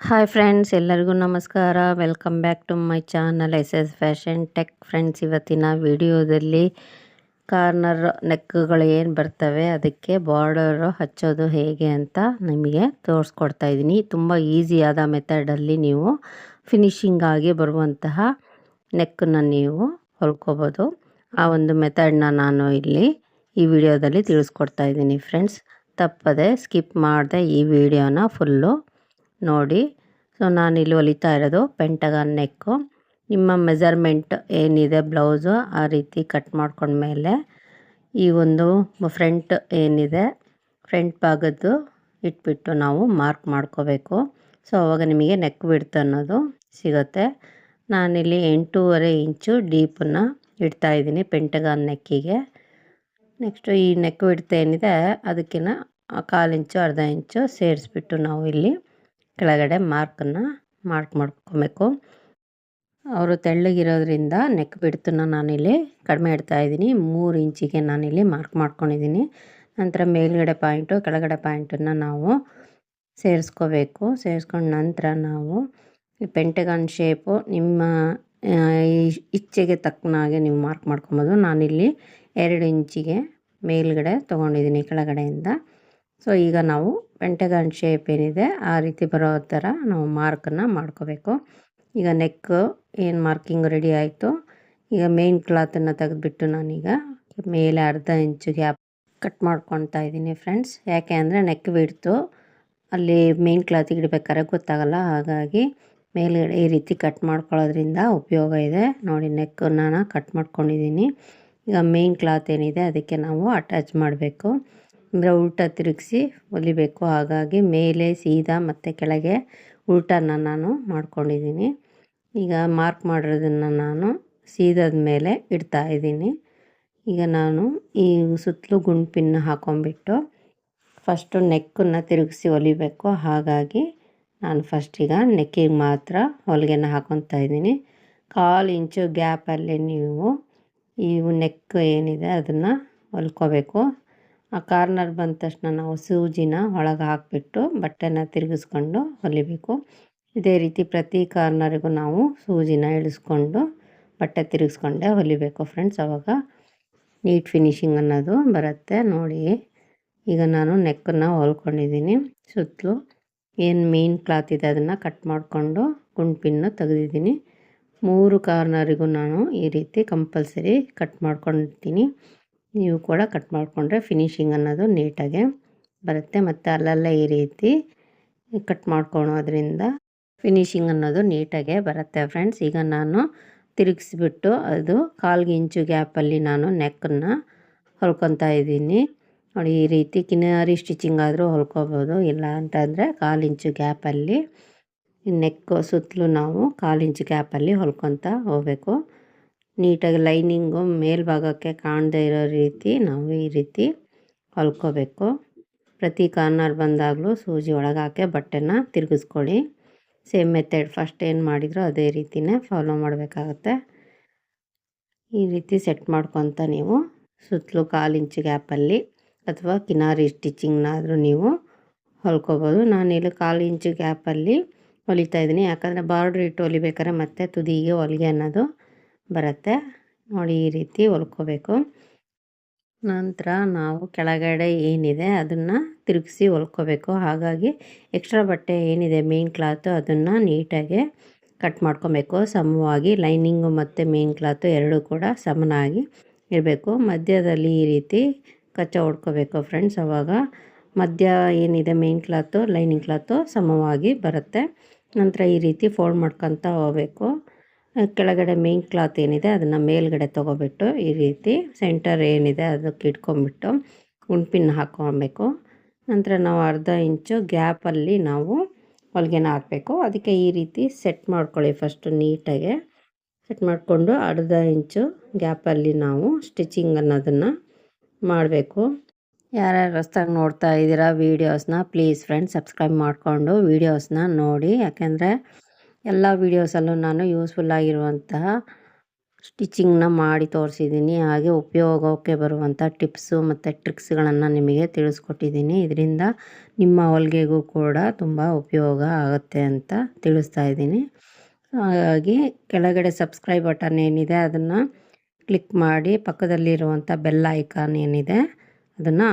Hi friends ಎಲ್ಲರಿಗೂ ನಮಸ್ಕಾರ. Welcome back to my channel S S fashion tech friends ಇವತ್ತಿನ ವಿಡಿಯೋದಲ್ಲಿ ಕಾರ್ನರ್ ನೆಕ್ಗಳು ಏನು ಬರ್ತವೆ, ಅದಕ್ಕೆ ಬಾರ್ಡರ್ ಹಚ್ಚೋದು ಹೇಗೆ ಅಂತ ನಿಮಗೆ ತೋರಿಸ್ಕೊಡ್ತಾ ಇದ್ದೀನಿ. ತುಂಬ ಈಸಿಯಾದ ಮೆಥಡಲ್ಲಿ ನೀವು ಫಿನಿಶಿಂಗ್ ಆಗಿ ಬರುವಂತಹ ನೆಕ್ಕನ್ನು ನೀವು ಹೊಲ್ಕೋಬೋದು. ಆ ಒಂದು ಮೆಥಡ್ನ ನಾನು ಇಲ್ಲಿ ಈ ವಿಡಿಯೋದಲ್ಲಿ ತಿಳಿಸ್ಕೊಡ್ತಾ ಇದ್ದೀನಿ ಫ್ರೆಂಡ್ಸ್ ತಪ್ಪದೆ ಸ್ಕಿಪ್ ಮಾಡದೆ ಈ ವಿಡಿಯೋನ ಫುಲ್ಲು ನೋಡಿ. ಸೊ ನಾನು ಇಲ್ಲಿ ಹೊಲಿತಾ ಇರೋದು ಪೆಂಟಗಾನ್ ನೆಕ್ಕು. ನಿಮ್ಮ ಮೆಜರ್ಮೆಂಟ್ ಏನಿದೆ, ಬ್ಲೌಸು ಆ ರೀತಿ ಕಟ್ ಮಾಡ್ಕೊಂಡ್ಮೇಲೆ ಈ ಒಂದು ಫ್ರಂಟ್ ಏನಿದೆ, ಫ್ರಂಟ್ ಭಾಗದ್ದು ಇಟ್ಬಿಟ್ಟು ನಾವು ಮಾರ್ಕ್ ಮಾಡ್ಕೋಬೇಕು. ಸೊ ಅವಾಗ ನಿಮಗೆ ನೆಕ್ ಬಿಡ್ತು ಅನ್ನೋದು ಸಿಗುತ್ತೆ. ನಾನಿಲ್ಲಿ ಎಂಟೂವರೆ ಇಂಚು ಡೀಪನ್ನು ಇಡ್ತಾ ಇದ್ದೀನಿ ಪೆಂಟಗಾನ್ ನೆಕ್ಕಿಗೆ. ನೆಕ್ಸ್ಟು ಈ ನೆಕ್ ಬಿಡ್ತ ಏನಿದೆ ಅದಕ್ಕಿಂತ ಕಾಲು ಇಂಚು ಅರ್ಧ ಇಂಚು ಸೇರಿಸ್ಬಿಟ್ಟು ನಾವು ಇಲ್ಲಿ ಕೆಳಗಡೆ ಮಾರ್ಕನ್ನು ಮಾರ್ಕ್ ಮಾಡ್ಕೊಬೇಕು. ಅವರು ತೆಳ್ಳಗಿರೋದ್ರಿಂದ ನೆಕ್ ಬಿಡ್ತನ್ನ ನಾನಿಲ್ಲಿ ಕಡಿಮೆ ಇಡ್ತಾ ಇದ್ದೀನಿ. ಮೂರು ಇಂಚಿಗೆ ನಾನಿಲ್ಲಿ ಮಾರ್ಕ್ ಮಾಡ್ಕೊಂಡಿದ್ದೀನಿ. ನಂತರ ಮೇಲ್ಗಡೆ ಪಾಯಿಂಟು, ಕೆಳಗಡೆ ಪಾಯಿಂಟನ್ನು ನಾವು ಸೇರಿಸ್ಕೋಬೇಕು. ಸೇರಿಸ್ಕೊಂಡ ನಂತರ ನಾವು ಪೆಂಟಗಾನ್ ಶೇಪು ನಿಮ್ಮ ಇಚ್ಛೆಗೆ ತಕ್ಕನಾಗೆ ನೀವು ಮಾರ್ಕ್ ಮಾಡ್ಕೊಬೋದು. ನಾನಿಲ್ಲಿ ಎರಡು ಇಂಚಿಗೆ ಮೇಲ್ಗಡೆ ತೊಗೊಂಡಿದ್ದೀನಿ ಕೆಳಗಡೆಯಿಂದ. ಸೊ ಈಗ ನಾವು ಪೆಂಟಗಾನ್ ಶೇಪ್ ಏನಿದೆ ಆ ರೀತಿ ಬರೋ ಥರ ನಾವು ಮಾರ್ಕನ್ನು ಮಾಡ್ಕೋಬೇಕು. ಈಗ ನೆಕ್ ಏನು ಮಾರ್ಕಿಂಗ್ ರೆಡಿ ಆಯಿತು, ಈಗ ಮೇನ್ ಕ್ಲಾತನ್ನು ತೆಗೆದುಬಿಟ್ಟು ನಾನೀಗ ಮೇಲೆ ಅರ್ಧ ಇಂಚು ಗ್ಯಾಪ್ ಕಟ್ ಮಾಡ್ಕೊತಾ ಇದ್ದೀನಿ ಫ್ರೆಂಡ್ಸ್ ಯಾಕೆ ಅಂದರೆ ನೆಕ್ ಬಿಡ್ತು ಅಲ್ಲಿ ಮೇನ್ ಕ್ಲಾತ್ ಇಡಬೇಕಾದ್ರೆ ಗೊತ್ತಾಗಲ್ಲ. ಹಾಗಾಗಿ ಮೇಲ್ಗಡೆ ಈ ರೀತಿ ಕಟ್ ಮಾಡ್ಕೊಳ್ಳೋದ್ರಿಂದ ಉಪಯೋಗ ಇದೆ. ನೋಡಿ ನೆಕ್ಕನ್ನು ಕಟ್ ಮಾಡ್ಕೊಂಡಿದ್ದೀನಿ. ಈಗ ಮೇನ್ ಕ್ಲಾತ್ ಏನಿದೆ, ಅದಕ್ಕೆ ನಾವು ಅಟ್ಯಾಚ್ ಮಾಡಬೇಕು. ಅಂದರೆ ಉಲ್ಟ ತಿರುಗಿಸಿ ಹೊಲಿಬೇಕು. ಹಾಗಾಗಿ ಮೇಲೆ ಸೀದಾ ಮತ್ತು ಕೆಳಗೆ ಉಲ್ಟಾನ ನಾನು ಮಾಡ್ಕೊಂಡಿದ್ದೀನಿ. ಈಗ ಮಾರ್ಕ್ ಮಾಡಿರೋದನ್ನು ನಾನು ಸೀದಾದ ಮೇಲೆ ಇಡ್ತಾ ಇದ್ದೀನಿ. ಈಗ ನಾನು ಈ ಸುತ್ತಲೂ ಗುಂಪಿನ ಹಾಕೊಂಡ್ಬಿಟ್ಟು ಫಸ್ಟು ನೆಕ್ಕನ್ನು ತಿರುಗಿಸಿ ಹೊಲಿಬೇಕು. ಹಾಗಾಗಿ ನಾನು ಫಸ್ಟೀಗ ನೆಕ್ಕಿಗೆ ಮಾತ್ರ ಹೊಲಿಗೆನ ಹಾಕೊತಾ ಇದ್ದೀನಿ. ಕಾಲು ಇಂಚು ಗ್ಯಾಪಲ್ಲಿ ನೀವು ಈ ನೆಕ್ ಏನಿದೆ ಅದನ್ನು ಹೊಲ್ಕೋಬೇಕು. ಆ ಕಾರ್ನರ್ ಬಂದ ತಕ್ಷಣ ನಾವು ಸೂಜಿನ ಒಳಗೆ ಹಾಕಿಬಿಟ್ಟು ಬಟ್ಟೆನ ತಿರುಗಿಸ್ಕೊಂಡು ಹೊಲಿಬೇಕು. ಇದೇ ರೀತಿ ಪ್ರತಿ ಕಾರ್ನರಿಗೂ ನಾವು ಸೂಜಿನ ಇಳಿಸ್ಕೊಂಡು ಬಟ್ಟೆ ತಿರುಗಿಸ್ಕೊಂಡೆ ಹೊಲಿಬೇಕು ಫ್ರೆಂಡ್ಸ್. ಅವಾಗ ನೀಟ್ ಫಿನಿಶಿಂಗ್ ಅನ್ನೋದು ಬರುತ್ತೆ. ನೋಡಿ, ಈಗ ನಾನು ನೆಕ್ಕನ್ನು ಹೊಲ್ಕೊಂಡಿದ್ದೀನಿ. ಸುತ್ತಲೂ ಏನು ಮೇನ್ ಕ್ಲಾತ್ ಇದೆ ಅದನ್ನು ಕಟ್ ಮಾಡಿಕೊಂಡು ಗುಂಡ್ಪಿನ್ನು ತೆಗೆದಿದ್ದೀನಿ. ಮೂರು ಕಾರ್ನರಿಗೂ ನಾನು ಈ ರೀತಿ ಕಂಪಲ್ಸರಿ ಕಟ್ ಮಾಡ್ಕೊಂಡಿರ್ತೀನಿ. ನೀವು ಕೂಡ ಕಟ್ ಮಾಡಿಕೊಂಡ್ರೆ ಫಿನಿಶಿಂಗ್ ಅನ್ನೋದು ನೀಟಾಗೆ ಬರುತ್ತೆ. ಮತ್ತು ಅಲ್ಲಲ್ಲೇ ಈ ರೀತಿ ಕಟ್ ಮಾಡ್ಕೊಳೋದ್ರಿಂದ ಫಿನಿಶಿಂಗ್ ಅನ್ನೋದು ನೀಟಾಗೆ ಬರುತ್ತೆ ಫ್ರೆಂಡ್ಸ್ ಈಗ ನಾನು ತಿರುಗಿಸ್ಬಿಟ್ಟು ಅದು ಕಾಲ್ಗೆ ಇಂಚು ಗ್ಯಾಪಲ್ಲಿ ನಾನು ನೆಕ್ಕನ್ನು ಹೊಲ್ಕೊತಾ ಇದ್ದೀನಿ. ನೋಡಿ, ಈ ರೀತಿ ಕಿನಾರಿ ಸ್ಟಿಚಿಂಗ್ ಆದರೂ ಹೊಲ್ಕೋಬೋದು. ಇಲ್ಲ ಅಂತಂದರೆ ಕಾಲು ಇಂಚು ಗ್ಯಾಪಲ್ಲಿ ನೆಕ್ಕು ಸುತ್ತಲೂ ನಾವು ಕಾಲು ಇಂಚು ಗ್ಯಾಪಲ್ಲಿ ಹೊಲ್ಕೊತಾ ಹೋಗಬೇಕು. ನೀಟಾಗಿ ಲೈನಿಂಗು ಮೇಲ್ಭಾಗಕ್ಕೆ ಕಾಣದೇ ಇರೋ ರೀತಿ ನಾವು ಈ ರೀತಿ ಹೊಲ್ಕೋಬೇಕು. ಪ್ರತಿ ಕಾರ್ನರ್ ಬಂದಾಗಲೂ ಸೂಜಿ ಒಳಗೆ ಹಾಕಿ ಬಟ್ಟೆನ ತಿರುಗಿಸ್ಕೊಳ್ಳಿ. ಸೇಮ್ ಮೆಥಡ್ ಫಸ್ಟ್ ಏನು ಮಾಡಿದ್ರು ಅದೇ ರೀತಿನೇ ಫಾಲೋ ಮಾಡಬೇಕಾಗತ್ತೆ. ಈ ರೀತಿ ಸೆಟ್ ಮಾಡ್ಕೊತ ನೀವು ಸುತ್ತಲೂ ಕಾಲು ಇಂಚು ಗ್ಯಾಪಲ್ಲಿ ಅಥವಾ ಕಿನಾರಿ ಸ್ಟಿಚಿಂಗ್ನಾದರೂ ನೀವು ಹೊಲ್ಕೋಬೋದು. ನಾನಿಲ್ಲಿ ಕಾಲು ಇಂಚು ಗ್ಯಾಪಲ್ಲಿ ಹೊಲಿತಾ ಇದ್ದೀನಿ. ಯಾಕಂದರೆ ಬಾರ್ಡ್ರ್ ಇಟ್ಟು ಹೊಲಿಬೇಕಾದ್ರೆ ಮತ್ತೆ ತುದಿಗೆ ಹೊಲಿಗೆ ಅನ್ನೋದು ಬರುತ್ತೆ. ನೋಡಿ ಈ ರೀತಿ ಹೊಲ್ಕೋಬೇಕು. ನಂತರ ನಾವು ಕೆಳಗಡೆ ಏನಿದೆ ಅದನ್ನು ತಿರುಗಿಸಿ ಹೊಲ್ಕೋಬೇಕು. ಹಾಗಾಗಿ ಎಕ್ಸ್ಟ್ರಾ ಬಟ್ಟೆ ಏನಿದೆ ಮೇನ್ ಕ್ಲಾತು ಅದನ್ನು ನೀಟಾಗಿ ಕಟ್ ಮಾಡ್ಕೊಬೇಕು. ಸಮವಾಗಿ ಲೈನಿಂಗು ಮತ್ತು ಮೇನ್ ಕ್ಲಾತು ಎರಡೂ ಕೂಡ ಸಮನಾಗಿ ಇರಬೇಕು. ಮಧ್ಯದಲ್ಲಿ ಈ ರೀತಿ ಕಚ್ಚ ಹೊಡ್ಕೋಬೇಕು ಫ್ರೆಂಡ್ಸ್ ಅವಾಗ ಮಧ್ಯ ಏನಿದೆ ಮೇನ್ ಕ್ಲಾತು ಲೈನಿಂಗ್ ಕ್ಲಾತು ಸಮವಾಗಿ ಬರುತ್ತೆ. ನಂತರ ಈ ರೀತಿ ಫೋಲ್ಡ್ ಮಾಡ್ಕೊತ ಹೋಗಬೇಕು. ಕೆಳಗಡೆ ಮೇನ್ ಕ್ಲಾತ್ ಏನಿದೆ ಅದನ್ನು ಮೇಲ್ಗಡೆ ತೊಗೊಬಿಟ್ಟು ಈ ರೀತಿ ಸೆಂಟರ್ ಏನಿದೆ ಅದಕ್ಕೆ ಇಟ್ಕೊಂಬಿಟ್ಟು ಉಣ್ಪಿನ ಹಾಕ್ಕೊಬೇಕು ನಂತರ ನಾವು ಅರ್ಧ ಇಂಚು ಗ್ಯಾಪಲ್ಲಿ ನಾವು ಹೊಲಿಗೆನ ಹಾಕಬೇಕು. ಅದಕ್ಕೆ ಈ ರೀತಿ ಸೆಟ್ ಮಾಡ್ಕೊಳ್ಳಿ ಫಸ್ಟು ನೀಟಾಗೆ. ಸೆಟ್ ಮಾಡಿಕೊಂಡು ಅರ್ಧ ಇಂಚು ಗ್ಯಾಪಲ್ಲಿ ನಾವು ಸ್ಟಿಚಿಂಗ್ ಅನ್ನೋದನ್ನು ಮಾಡಬೇಕು. ಯಾರ್ಯಾರು ರಸ್ತಾಗಿ ನೋಡ್ತಾ ಇದ್ದೀರಾ ವೀಡಿಯೋಸ್ನ ಪ್ಲೀಸ್ ಫ್ರೆಂಡ್ಸ್ ಸಬ್ಸ್ಕ್ರೈಬ್ ಮಾಡಿಕೊಂಡು ವೀಡಿಯೋಸ್ನ ನೋಡಿ. ಯಾಕೆಂದರೆ ಎಲ್ಲ ವೀಡಿಯೋಸಲ್ಲೂ ನಾನು ಯೂಸ್ಫುಲ್ ಆಗಿರುವಂತಹ ಸ್ಟಿಚಿಂಗ್ನ ಮಾಡಿ ತೋರಿಸಿದ್ದೀನಿ. ಹಾಗೆ ಉಪಯೋಗಕ್ಕೆ ಬರುವಂಥ ಟಿಪ್ಸು ಮತ್ತು ಟ್ರಿಕ್ಸ್ಗಳನ್ನು ನಿಮಗೆ ತಿಳಿಸ್ಕೊಟ್ಟಿದ್ದೀನಿ. ಇದರಿಂದ ನಿಮ್ಮ ಹೊಲಿಗೆಗೂ ಕೂಡ ತುಂಬ ಉಪಯೋಗ ಆಗುತ್ತೆ ಅಂತ ತಿಳಿಸ್ತಾ ಇದ್ದೀನಿ. ಹಾಗಾಗಿ ಕೆಳಗಡೆ ಸಬ್ಸ್ಕ್ರೈಬ್ ಬಟನ್ ಏನಿದೆ ಅದನ್ನು ಕ್ಲಿಕ್ ಮಾಡಿ ಪಕ್ಕದಲ್ಲಿರುವಂಥ ಬೆಲ್ ಐಕಾನ್ ಏನಿದೆ ಅದನ್ನು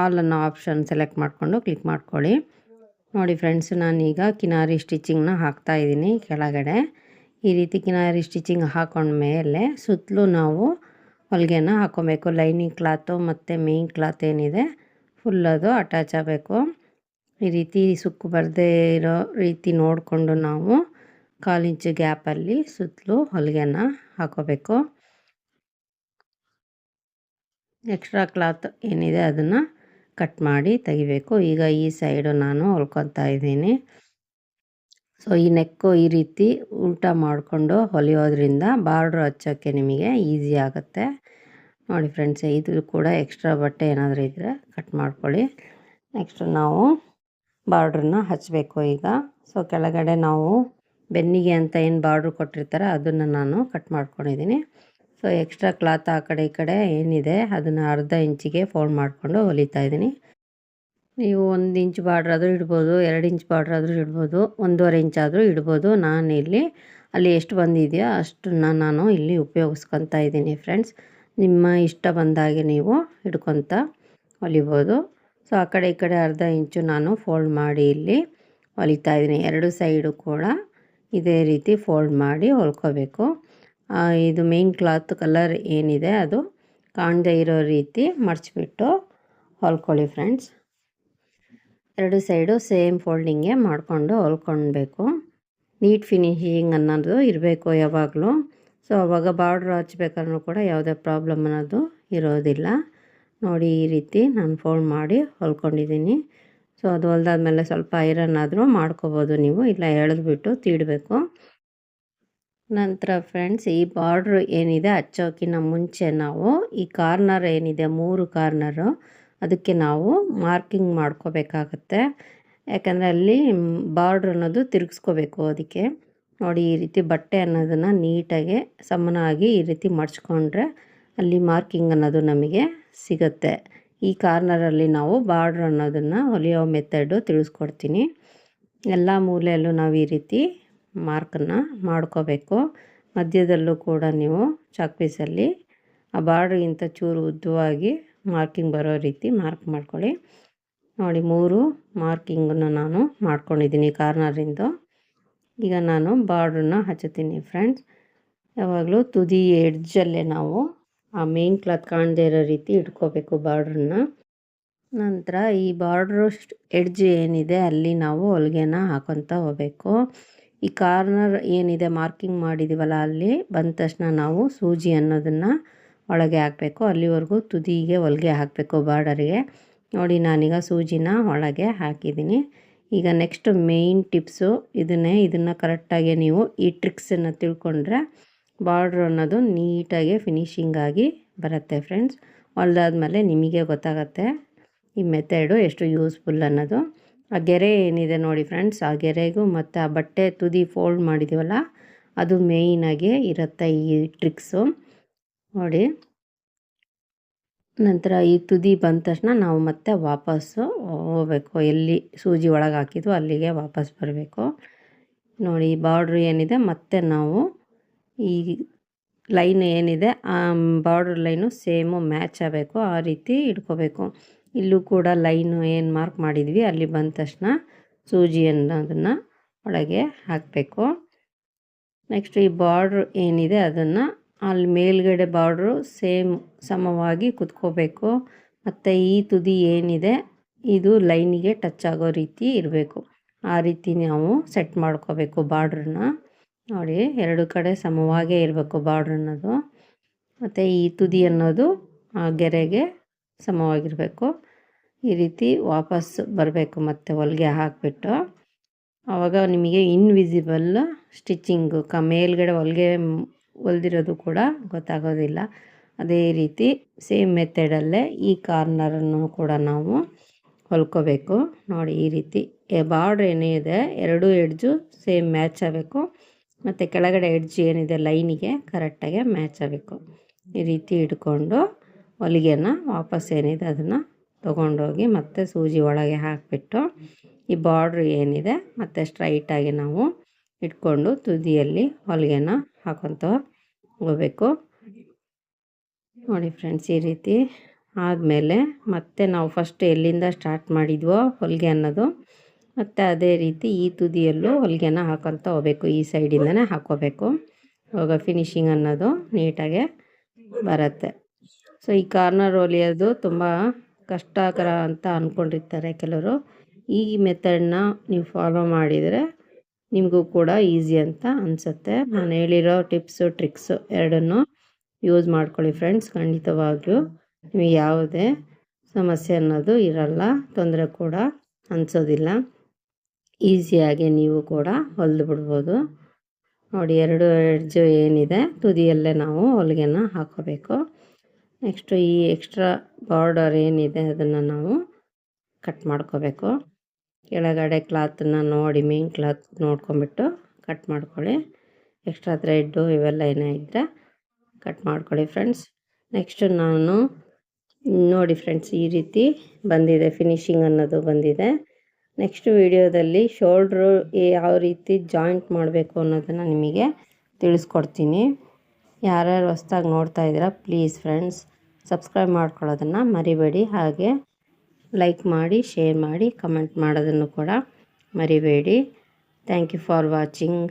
ಆಲ್ ಅನ್ನೋ ಆಪ್ಷನ್ ಸೆಲೆಕ್ಟ್ ಮಾಡಿಕೊಂಡು ಕ್ಲಿಕ್ ಮಾಡ್ಕೊಳ್ಳಿ. ನೋಡಿ ಫ್ರೆಂಡ್ಸ್, ನಾನೀಗ ಕಿನಾರಿ ಸ್ಟಿಚಿಂಗ್ನ ಹಾಕ್ತಾಯಿದ್ದೀನಿ ಕೆಳಗಡೆ. ಈ ರೀತಿ ಕಿನಾರಿ ಸ್ಟಿಚಿಂಗ್ ಹಾಕೊಂಡ್ಮೇಲೆ ಸುತ್ತಲೂ ನಾವು ಹೊಲಿಗೆನ ಹಾಕ್ಕೊಬೇಕು ಲೈನಿಂಗ್ ಕ್ಲಾತು ಮತ್ತು ಮೇಯ್ನ್ ಕ್ಲಾತ್ ಏನಿದೆ, ಫುಲ್ ಅದು ಅಟ್ಯಾಚ್ ಆಗಬೇಕು. ಈ ರೀತಿ ಸುಕ್ಕು ಬರದೇ ಇರೋ ರೀತಿ ನೋಡಿಕೊಂಡು ನಾವು ಕಾಲಿಂಚು ಗ್ಯಾಪಲ್ಲಿ ಸುತ್ತಲೂ ಹೊಲಿಗೆನ ಹಾಕೋಬೇಕು. ಎಕ್ಸ್ಟ್ರಾ ಕ್ಲಾತ್ ಏನಿದೆ ಅದನ್ನು ಕಟ್ ಮಾಡಿ ತೆಗಿಬೇಕು. ಈಗ ಈ ಸೈಡು ನಾನು ಹೊಲ್ಕೊತಾ ಇದ್ದೀನಿ. ಸೊ, ಈ ನೆಕ್ಕು ಈ ರೀತಿ ಉಲ್ಟಾ ಮಾಡಿಕೊಂಡು ಹೊಲಿಯೋದ್ರಿಂದ ಬಾರ್ಡ್ರ್ ಹಚ್ಚೋಕ್ಕೆ ನಿಮಗೆ ಈಸಿ ಆಗುತ್ತೆ. ನೋಡಿ ಫ್ರೆಂಡ್ಸ್, ಇದು ಕೂಡ ಎಕ್ಸ್ಟ್ರಾ ಬಟ್ಟೆ ಏನಾದರೂ ಇದ್ದರೆ ಕಟ್ ಮಾಡ್ಕೊಳ್ಳಿ. ನೆಕ್ಸ್ಟ್ ನಾವು ಬಾರ್ಡ್ರನ್ನ ಹಚ್ಚಬೇಕು ಈಗ. ಸೊ, ಕೆಳಗಡೆ ನಾವು ಬೆನ್ನಿಗೆ ಅಂತ ಏನು ಬಾರ್ಡ್ರ್ ಕೊಟ್ಟಿರ್ತಾರೆ ಅದನ್ನು ನಾನು ಕಟ್ ಮಾಡ್ಕೊಂಡಿದ್ದೀನಿ. ಸೊ ಎಕ್ಸ್ಟ್ರಾ ಕ್ಲಾತ್ ಆ ಕಡೆ ಈ ಕಡೆ ಏನಿದೆ, ಅದನ್ನು ಅರ್ಧ ಇಂಚಿಗೆ ಫೋಲ್ಡ್ ಮಾಡಿಕೊಂಡು ಹೊಲಿತಾ ಇದ್ದೀನಿ. ನೀವು ಒಂದು ಇಂಚ್ ಬಾರ್ಡ್ರ್ ಆದರೂ ಇಡ್ಬೋದು, ಎರಡು ಇಂಚ್ ಬಾರ್ಡ್ರ್ ಆದರೂ ಇಡ್ಬೋದು, ಒಂದೂವರೆ ಇಂಚ್ ಆದರೂ ಇಡ್ಬೋದು. ನಾನು ಇಲ್ಲಿ, ಅಲ್ಲಿ ಎಷ್ಟು ಬಂದಿದೆಯೋ ಅಷ್ಟನ್ನ ನಾನು ಇಲ್ಲಿ ಉಪಯೋಗಿಸ್ಕೊತಾ ಇದ್ದೀನಿ ಫ್ರೆಂಡ್ಸ್ ನಿಮ್ಮ ಇಷ್ಟ ಬಂದಾಗೆ ನೀವು ಹಿಡ್ಕೊತ ಹೊಲಿಬೋದು. ಸೊ ಆ ಕಡೆ ಈ ಕಡೆ ಅರ್ಧ ಇಂಚು ನಾನು ಫೋಲ್ಡ್ ಮಾಡಿ ಇಲ್ಲಿ ಹೊಲಿತಾ ಇದ್ದೀನಿ. ಎರಡು ಸೈಡು ಕೂಡ ಇದೇ ರೀತಿ ಫೋಲ್ಡ್ ಮಾಡಿ ಹೊಲ್ಕೋಬೇಕು. ಇದು ಮೇನ್ ಕ್ಲಾತ್ ಕಲರ್ ಏನಿದೆ ಅದು ಕಾಣದೇ ಇರೋ ರೀತಿ ಮಡಚಿಬಿಟ್ಟು ಹೊಲ್ಕೊಳ್ಳಿ ಫ್ರೆಂಡ್ಸ್ ಎರಡು ಸೈಡು ಸೇಮ್ ಫೋಲ್ಡಿಂಗೆ ಮಾಡಿಕೊಂಡು ಹೊಲ್ಕೊಳ್ಬೇಕು ನೀಟ್ ಫಿನಿಶಿಂಗ್ ಅನ್ನೋದು ಇರಬೇಕು ಯಾವಾಗಲೂ. ಸೊ ಅವಾಗ ಬಾರ್ಡ್ರ್ ಹಚ್ಬೇಕಾದ್ರೂ ಕೂಡ ಯಾವುದೇ ಪ್ರಾಬ್ಲಮ್ ಅನ್ನೋದು ಇರೋದಿಲ್ಲ. ನೋಡಿ ಈ ರೀತಿ ನಾನು ಫೋಲ್ಡ್ ಮಾಡಿ ಹೊಲ್ಕೊಂಡಿದ್ದೀನಿ. ಸೊ ಅದು ಹೊಲ್ದಾದ್ಮೇಲೆ ಸ್ವಲ್ಪ ಐರನ್ ಆದರೂ ಮಾಡ್ಕೋಬೋದು ನೀವು. ಇಲ್ಲ ಎಳೆದ್ಬಿಟ್ಟು ತೀಡಬೇಕು. ನಂತರ ಫ್ರೆಂಡ್ಸ್ ಈ ಬಾರ್ಡ್ರ್ ಏನಿದೆ ಹಚ್ಚೋಕ್ಕಿಂತ ಮುಂಚೆ ನಾವು ಈ ಕಾರ್ನರ್ ಏನಿದೆ, ಮೂರು ಕಾರ್ನರು ಅದಕ್ಕೆ ನಾವು ಮಾರ್ಕಿಂಗ್ ಮಾಡ್ಕೋಬೇಕಾಗತ್ತೆ. ಯಾಕಂದರೆ ಅಲ್ಲಿ ಬಾರ್ಡ್ರ್ ಅನ್ನೋದು ತಿರುಗಿಸ್ಕೋಬೇಕು ಅದಕ್ಕೆ. ನೋಡಿ, ಈ ರೀತಿ ಬಟ್ಟೆ ಅನ್ನೋದನ್ನು ನೀಟಾಗಿ ಸಮನಾಗಿ ಈ ರೀತಿ ಮಡ್ಚ್ಕೊಂಡ್ರೆ ಅಲ್ಲಿ ಮಾರ್ಕಿಂಗ್ ಅನ್ನೋದು ನಮಗೆ ಸಿಗುತ್ತೆ. ಈ ಕಾರ್ನರಲ್ಲಿ ನಾವು ಬಾರ್ಡ್ರ್ ಅನ್ನೋದನ್ನು ಹೊಲಿಯೋ ಮೆಥಡು ತಿಳಿಸ್ಕೊಡ್ತೀನಿ. ಎಲ್ಲ ಮೂಲೆಯಲ್ಲೂ ನಾವು ಈ ರೀತಿ ಮಾರ್ಕನ್ನು ಮಾಡ್ಕೋಬೇಕು. ಮಧ್ಯದಲ್ಲೂ ಕೂಡ ನೀವು ಚಾಕ್ ಪೀಸಲ್ಲಿ ಆ ಬಾರ್ಡ್ರಿಗಿಂತ ಚೂರು ಉದ್ದವಾಗಿ ಮಾರ್ಕಿಂಗ್ ಬರೋ ರೀತಿ ಮಾರ್ಕ್ ಮಾಡ್ಕೊಳ್ಳಿ. ನೋಡಿ, ಮೂರು ಮಾರ್ಕಿಂಗನ್ನು ನಾನು ಮಾಡ್ಕೊಂಡಿದ್ದೀನಿ ಕಾರ್ನರಿಂದ. ಈಗ ನಾನು ಬಾರ್ಡ್ರನ್ನ ಹಚ್ಚುತ್ತೀನಿ ಫ್ರೆಂಡ್ಸ್. ಯಾವಾಗಲೂ ತುದಿ ಎಡ್ಜಲ್ಲೇ ನಾವು ಆ ಮೇನ್ ಕ್ಲಾತ್ ಕಾಣದೇ ಇರೋ ರೀತಿ ಇಟ್ಕೋಬೇಕು ಬಾರ್ಡ್ರನ್ನ. ನಂತರ ಈ ಬಾರ್ಡ್ರು ಎಡ್ಜ್ ಏನಿದೆ ಅಲ್ಲಿ ನಾವು ಹೊಲಿಗೆನ ಹಾಕೊತ ಹೋಗಬೇಕು. ಈ ಕಾರ್ನರ್ ಏನಿದೆ ಮಾರ್ಕಿಂಗ್ ಮಾಡಿದ್ದೀವಲ್ಲ ಅಲ್ಲಿ ಬಂದ ತಕ್ಷಣ ನಾವು ಸೂಜಿ ಅನ್ನೋದನ್ನು ಒಳಗೆ ಹಾಕಬೇಕು. ಅಲ್ಲಿವರೆಗೂ ತುದಿಗೆ ಹೊಲಿಗೆ ಹಾಕಬೇಕು ಬಾರ್ಡರಿಗೆ. ನೋಡಿ, ನಾನೀಗ ಸೂಜಿನ ಒಳಗೆ ಹಾಕಿದ್ದೀನಿ. ಈಗ ನೆಕ್ಸ್ಟ್ ಮೇಯ್ನ್ ಟಿಪ್ಸು ಇದನ್ನೇ, ಇದನ್ನು ಕರೆಕ್ಟಾಗಿ ನೀವು ಈ ಟ್ರಿಕ್ಸನ್ನು ತಿಳ್ಕೊಂಡ್ರೆ ಬಾರ್ಡ್ರ್ ಅನ್ನೋದು ನೀಟಾಗಿ ಫಿನಿಶಿಂಗಾಗಿ ಬರುತ್ತೆ ಫ್ರೆಂಡ್ಸ್ ಹೊಲ್ದಾದ್ಮೇಲೆ ನಿಮಗೆ ಗೊತ್ತಾಗತ್ತೆ ಈ ಮೆಥಡು ಎಷ್ಟು ಯೂಸ್ಫುಲ್ ಅನ್ನೋದು. ಆ ಗೆರೆ ಏನಿದೆ ನೋಡಿ ಫ್ರೆಂಡ್ಸ್ ಆ ಗೆರೆಗೂ ಮತ್ತು ಆ ಬಟ್ಟೆ ತುದಿ ಫೋಲ್ಡ್ ಮಾಡಿದ್ದೀವಲ್ಲ ಅದು ಮೇಯ್ನಾಗಿ ಇರುತ್ತೆ ಈ ಟ್ರಿಕ್ಸು ನೋಡಿ, ನಂತರ ಈ ತುದಿ ಬಂದ ತಕ್ಷಣ ನಾವು ಮತ್ತೆ ವಾಪಸ್ಸು ಹೋಗ್ಬೇಕು. ಎಲ್ಲಿ ಸೂಜಿ ಒಳಗೆ ಹಾಕಿದ್ವು ಅಲ್ಲಿಗೆ ವಾಪಸ್ ಬರಬೇಕು. ನೋಡಿ ಬಾರ್ಡ್ರ್ ಏನಿದೆ, ಮತ್ತೆ ನಾವು ಈ ಲೈನ್ ಏನಿದೆ, ಆ ಬಾರ್ಡ್ರ್ ಲೈನು ಸೇಮು ಮ್ಯಾಚ್ ಆಗಬೇಕು, ಆ ರೀತಿ ಇಟ್ಕೋಬೇಕು. ಇಲ್ಲೂ ಕೂಡ ಲೈನು ಏನು ಮಾರ್ಕ್ ಮಾಡಿದ್ವಿ, ಅಲ್ಲಿ ಬಂದ ತಕ್ಷಣ ಸೂಜಿ ಅನ್ನೋದನ್ನು ಒಳಗೆ ಹಾಕಬೇಕು. ನೆಕ್ಸ್ಟ್ ಈ ಬಾರ್ಡ್ರ್ ಏನಿದೆ ಅದನ್ನು ಅಲ್ಲಿ ಮೇಲ್ಗಡೆ ಬಾರ್ಡ್ರು ಸೇಮ್ ಸಮವಾಗಿ ಕುತ್ಕೋಬೇಕು. ಮತ್ತು ಈ ತುದಿ ಏನಿದೆ ಇದು ಲೈನಿಗೆ ಟಚ್ ಆಗೋ ರೀತಿ ಇರಬೇಕು. ಆ ರೀತಿ ನಾವು ಸೆಟ್ ಮಾಡ್ಕೋಬೇಕು ಬಾರ್ಡ್ರನ್ನ ನೋಡಿ, ಎರಡು ಕಡೆ ಸಮವಾಗೇ ಇರಬೇಕು ಬಾರ್ಡ್ರ್ ಅನ್ನೋದು. ಮತ್ತು ಈ ತುದಿ ಅನ್ನೋದು ಆ ಗೆರೆಗೆ ಸಮವಾಗಿರಬೇಕು. ಈ ರೀತಿ ವಾಪಸ್ ಬರಬೇಕು ಮತ್ತು ಹೊಲಿಗೆ ಹಾಕಿಬಿಟ್ಟು. ಆವಾಗ ನಿಮಗೆ ಇನ್ವಿಸಿಬಲ್ ಸ್ಟಿಚ್ಚಿಂಗು ಕ ಮೇಲ್ಗಡೆ ಹೊಲಿಗೆ ಹೊಲ್ದಿರೋದು ಕೂಡ ಗೊತ್ತಾಗೋದಿಲ್ಲ. ಅದೇ ರೀತಿ ಸೇಮ್ ಮೆಥಡಲ್ಲೇ ಈ ಕಾರ್ನರನ್ನು ಕೂಡ ನಾವು ಹೊಲ್ಕೋಬೇಕು. ನೋಡಿ ಈ ರೀತಿ ಬಾರ್ಡ್ರ್ ಏನಿದೆ ಎರಡೂ ಎಡ್ಜು ಸೇಮ್ ಮ್ಯಾಚ್ ಆಗಬೇಕು. ಮತ್ತು ಕೆಳಗಡೆ ಎಡ್ಜ್ ಏನಿದೆ ಲೈನಿಗೆ ಕರೆಕ್ಟಾಗಿ ಮ್ಯಾಚ್ ಆಗಬೇಕು. ಈ ರೀತಿ ಇಟ್ಕೊಂಡು ಹೊಲಿಗೆನ ವಾಪಸ್ ಏನಿದೆ ಅದನ್ನು ತೊಗೊಂಡೋಗಿ ಮತ್ತೆ ಸೂಜಿ ಒಳಗೆ ಹಾಕಿಬಿಟ್ಟು ಈ ಬಾರ್ಡ್ರ್ ಏನಿದೆ ಮತ್ತು ಸ್ಟ್ರೈಟಾಗಿ ನಾವು ಇಟ್ಕೊಂಡು ತುದಿಯಲ್ಲಿ ಹೊಲಿಗೆನ ಹಾಕೊತ ಹೋಗಬೇಕು. ನೋಡಿ ಫ್ರೆಂಡ್ಸ್ ಈ ರೀತಿ ಆದಮೇಲೆ ಮತ್ತೆ ನಾವು ಫಸ್ಟ್ ಎಲ್ಲಿಂದ ಸ್ಟಾರ್ಟ್ ಮಾಡಿದ್ವೋ ಹೊಲಿಗೆ ಅನ್ನೋದು, ಮತ್ತು ಅದೇ ರೀತಿ ಈ ತುದಿಯಲ್ಲೂ ಹೊಲಿಗೆನ ಹಾಕೊತ ಹೋಗ್ಬೇಕು, ಈ ಸೈಡಿಂದನೇ ಹಾಕೋಬೇಕು ಇವಾಗ ಫಿನಿಶಿಂಗ್ ಅನ್ನೋದು ನೀಟಾಗೆ ಬರುತ್ತೆ. ಸೊ ಈ ಕಾರ್ನರ್ ಹೊಲಿಯೋದು ತುಂಬ ಕಷ್ಟಕರ ಅಂತ ಅಂದ್ಕೊಂಡಿರ್ತಾರೆ ಕೆಲವರು. ಈ ಮೆಥಡನ್ನ ನೀವು ಫಾಲೋ ಮಾಡಿದರೆ ನಿಮಗೂ ಕೂಡ ಈಸಿ ಅಂತ ಅನಿಸುತ್ತೆ. ನಾನು ಹೇಳಿರೋ ಟಿಪ್ಸು ಟ್ರಿಕ್ಸು ಎರಡನ್ನು ಯೂಸ್ ಮಾಡ್ಕೊಳ್ಳಿ ಫ್ರೆಂಡ್ಸ್ ಖಂಡಿತವಾಗಿಯೂ ನಿಮಗೆ ಯಾವುದೇ ಸಮಸ್ಯೆ ಅನ್ನೋದು ಇರಲ್ಲ, ತೊಂದರೆ ಕೂಡ ಅನಿಸೋದಿಲ್ಲ. ಈಸಿಯಾಗಿ ನೀವು ಕೂಡ ಹೊಲಿದು ಬಿಡ್ಬೋದು. ನೋಡಿ ಎರಡು ಎಡ್ಜು ಏನಿದೆ, ತುದಿಯಲ್ಲೇ ನಾವು ಹೊಲಿಗೆನ ಹಾಕೋಬೇಕು ನೆಕ್ಸ್ಟು ಈ ಎಕ್ಸ್ಟ್ರಾ ಬಾರ್ಡರ್ ಏನಿದೆ ಅದನ್ನು ನಾವು ಕಟ್ ಮಾಡ್ಕೋಬೇಕು. ಕೆಳಗಡೆ ಕ್ಲಾತನ್ನ ನೋಡಿ ಮೇನ್ ಕ್ಲಾತ್ ನೋಡ್ಕೊಂಬಿಟ್ಟು ಕಟ್ ಮಾಡ್ಕೊಳ್ಳಿ. ಎಕ್ಸ್ಟ್ರಾ ಥ್ರೆಡ್ಡು ಇವೆಲ್ಲ ಏನೇ ಇದ್ದರೆ ಕಟ್ ಮಾಡ್ಕೊಳ್ಳಿ ಫ್ರೆಂಡ್ಸ್ ನೆಕ್ಸ್ಟು ನಾನು ನೋಡಿ ಫ್ರೆಂಡ್ಸ್ ಈ ರೀತಿ ಬಂದಿದೆ ಫಿನಿಶಿಂಗ್ ಅನ್ನೋದು ಬಂದಿದೆ. ನೆಕ್ಸ್ಟ್ ವಿಡಿಯೋದಲ್ಲಿ ಶೋಲ್ಡ್ರು ಯಾವ ರೀತಿ ಜಾಯಿಂಟ್ ಮಾಡಬೇಕು ಅನ್ನೋದನ್ನು ನಿಮಗೆ ತಿಳಿಸ್ಕೊಡ್ತೀನಿ. ಯಾರ್ಯಾರು ಹೊಸ್ದಾಗಿ ನೋಡ್ತಾ ಇದ್ದೀರಾ ಪ್ಲೀಸ್ ಫ್ರೆಂಡ್ಸ್ ಸಬ್ಸ್ಕ್ರೈಬ್ ಮಾಡ್ಕೊಳ್ಳೋದನ್ನು ಮರಿಬೇಡಿ. ಹಾಗೆ ಲೈಕ್ ಮಾಡಿ ಶೇರ್ ಮಾಡಿ ಕಮೆಂಟ್ ಮಾಡೋದನ್ನು ಕೂಡ ಮರಿಬೇಡಿ. Thank you for watching